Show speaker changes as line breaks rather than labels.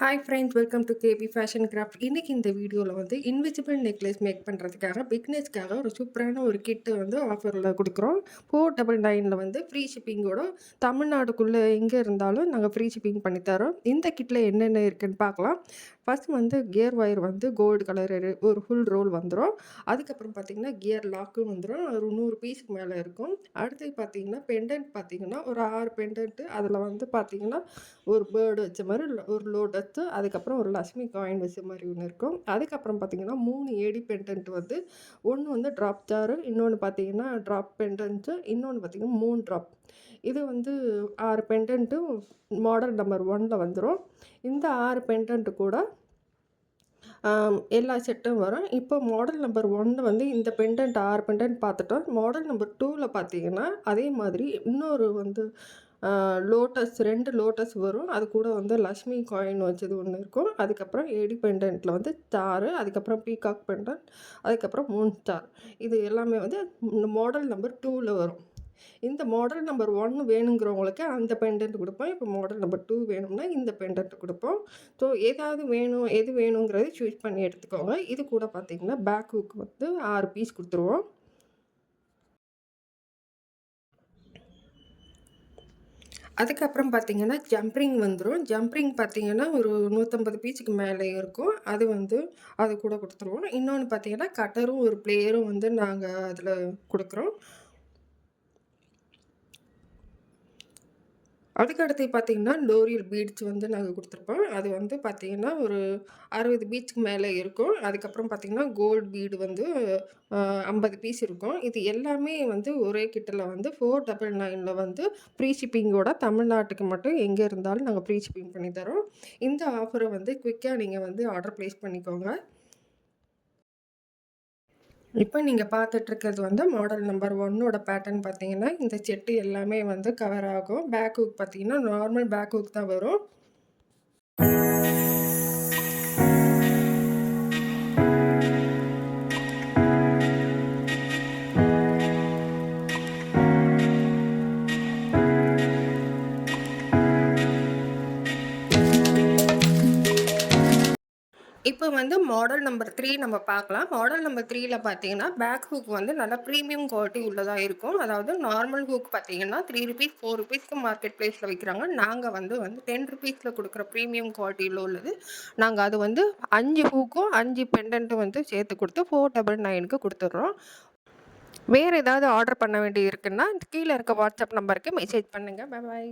Hi friends welcome to KP fashion craft இன்றைக்கி இந்த வீடியோவில் வந்து இன்விசிபிள் நெக்லஸ் மேக் பண்ணுறதுக்காக பிக்னஸ்க்காக ஒரு சூப்பரான ஒரு கிட்டு வந்து ஆஃபரில் கொடுக்குறோம். ஃபோர் டபுள் நைனில் வந்து ஃப்ரீ ஷிப்பிங்கோட தமிழ்நாடுக்குள்ளே எங்கே இருந்தாலும் நாங்கள் ஃப்ரீ ஷிப்பிங் பண்ணித்தரோம் இந்த கிட்டில் என்னென்ன இருக்குன்னு பார்க்கலாம். ஃபர்ஸ்ட் வந்து கியர் ஒயர் வந்து கோல்டு கலர் ஒரு ஃபுல் ரோல் வந்துடும் அதுக்கப்புறம் பார்த்தீங்கன்னா கியர் லாக்கும் வந்துடும் ஒரு நூறு பீஸுக்கு மேலே இருக்கும். அடுத்து பார்த்தீங்கன்னா பெண்டன்ட் பார்த்தீங்கன்னா ஒரு ஆறு பெண்டன்ட்டு அதில் வந்து பார்த்தீங்கன்னா ஒரு பேர்டு வச்ச மாதிரி ஒரு லோட்டத்து அதுக்கப்புறம் ஒரு லக்ஷ்மி காயின் வச்ச மாதிரி ஒன்று இருக்கும். அதுக்கப்புறம் பார்த்தீங்கன்னா மூணு ஏடி பெண்டன்ட் வந்து ஒன்று வந்து ட்ராப் ஜாரு இன்னொன்று பார்த்தீங்கன்னா ட்ராப் பெண்டன்ட்டு இன்னொன்று பார்த்தீங்கன்னா மூணு ட்ராப் இது வந்து ஆறு பெண்டன்ட்டும் மாடல் நம்பர் ஒனில் வந்துடும் இந்த ஆறு பெண்டன்ட்டு கூட எல்லா செட்டும் வரும். இப்போ மாடல் நம்பர் ஒன்ல வந்து இந்த பெண்டன்ட் ஆறு பெண்டன்ட் பார்த்துட்டோம் மாடல் நம்பர் டூவில் பார்த்தீங்கன்னா அதே மாதிரி இன்னொரு வந்து லோட்டஸ் ரெண்டு லோட்டஸ் வரும். அது கூட வந்து லக்ஷ்மி காயின் வச்சது ஒன்று இருக்கும். அதுக்கப்புறம் ஏடி பெண்டன்ட்டில் வந்து ஸ்டாரு அதுக்கப்புறம் பீகாக் பெண்டன்ட் அதுக்கப்புறம் மூன் ஸ்டார் இது எல்லாமே வந்து மாடல் நம்பர் டூவில் வரும். இந்த மாடல் நம்பர் ஒன் வேணுங்கிறவங்களுக்கு அந்த பெண்டன்ட் கொடுப்போம். இப்போ மாடல் நம்பர் டூ வேணும்னா இந்த பெண்டன்ட் கொடுப்போம். ஸோ ஏதாவது வேணும் எது வேணுங்கிறத சூஸ் பண்ணி எடுத்துக்கோங்க. இது கூட பார்த்திங்கன்னா பேக் ஹூக் வந்து ஆறு பீஸ் கொடுத்துருவோம். அதுக்கப்புறம் பார்த்தீங்கன்னா ஜம்ப்ரிங் வந்துடும் ஜம்ப்ரிங் பார்த்தீங்கன்னா ஒரு நூற்றம்பது பீச்சுக்கு மேலே இருக்கும். அது வந்து அது கூட கொடுத்துருவோம். இன்னொன்று பார்த்தீங்கன்னா கட்டரும் ஒரு பிளேயரும் வந்து நாங்கள் அதில் கொடுக்குறோம். அதுக்கடுத்து பார்த்தீங்கன்னா லோரியல் பீட்ஸ் வந்து நாங்கள் கொடுத்துருப்போம் அது வந்து பார்த்தீங்கன்னா ஒரு அறுபது பீட்ஸ்க்கு மேலே இருக்கும். அதுக்கப்புறம் பார்த்தீங்கன்னா கோல்டு பீடு வந்து ஐம்பது பீஸ் இருக்கும். இது எல்லாமே வந்து ஒரே கிட்டில் வந்து ஃபோர் டபுள் நைனில் வந்து ப்ரீஷிப்பிங்கோட தமிழ்நாட்டுக்கு மட்டும் எங்கே இருந்தாலும் நாங்கள் ப்ரீஷிப்பிங் பண்ணி தரோம். இந்த ஆஃபரை வந்து குயிக்காக நீங்கள் வந்து ஆர்டர் ப்ளேஸ் பண்ணிக்கோங்க. இப்போ நீங்கள் பார்த்துட்ருக்கிறது வந்து மாடல் நம்பர் ஒன்னோட பேட்டர்ன் பார்த்தீங்கன்னா இந்த செட்டு எல்லாமே வந்து கவர் ஆகும். பேக் ஹூக் பார்த்தீங்கன்னா நார்மல் பேக் ஹூக் தான் வரும். இப்போ வந்து மாடல் நம்பர் த்ரீ நம்ம பார்க்கலாம். மாடல் நம்பர் த்ரீல பார்த்தீங்கன்னா பேக் ஹூக் வந்து நல்லா ப்ரீமியம் குவாலிட்டி உள்ளதாக இருக்கும். அதாவது நார்மல் ஹூக் பார்த்தீங்கன்னா த்ரீ ருபீஸ் ஃபோர் ருபீஸ்க்கு மார்க்கெட் ப்ளேஸில் விற்கிறாங்க நாங்கள் வந்து வந்து டென் ருபீஸில் கொடுக்குற ப்ரீமியம் குவாலிட்டியில் உள்ளது. நாங்கள் அது வந்து அஞ்சு ஹூக்கும் அஞ்சு பெண்டன்ட்டும் வந்து சேர்த்து கொடுத்து ஃபோர் டபுள் நைனுக்கு கொடுத்துட்றோம். வேறு ஏதாவது ஆர்டர் பண்ண வேண்டியது இருக்குன்னா கீழே இருக்க வாட்ஸ்அப் நம்பருக்கு மெசேஜ் பண்ணுங்கள் பாய்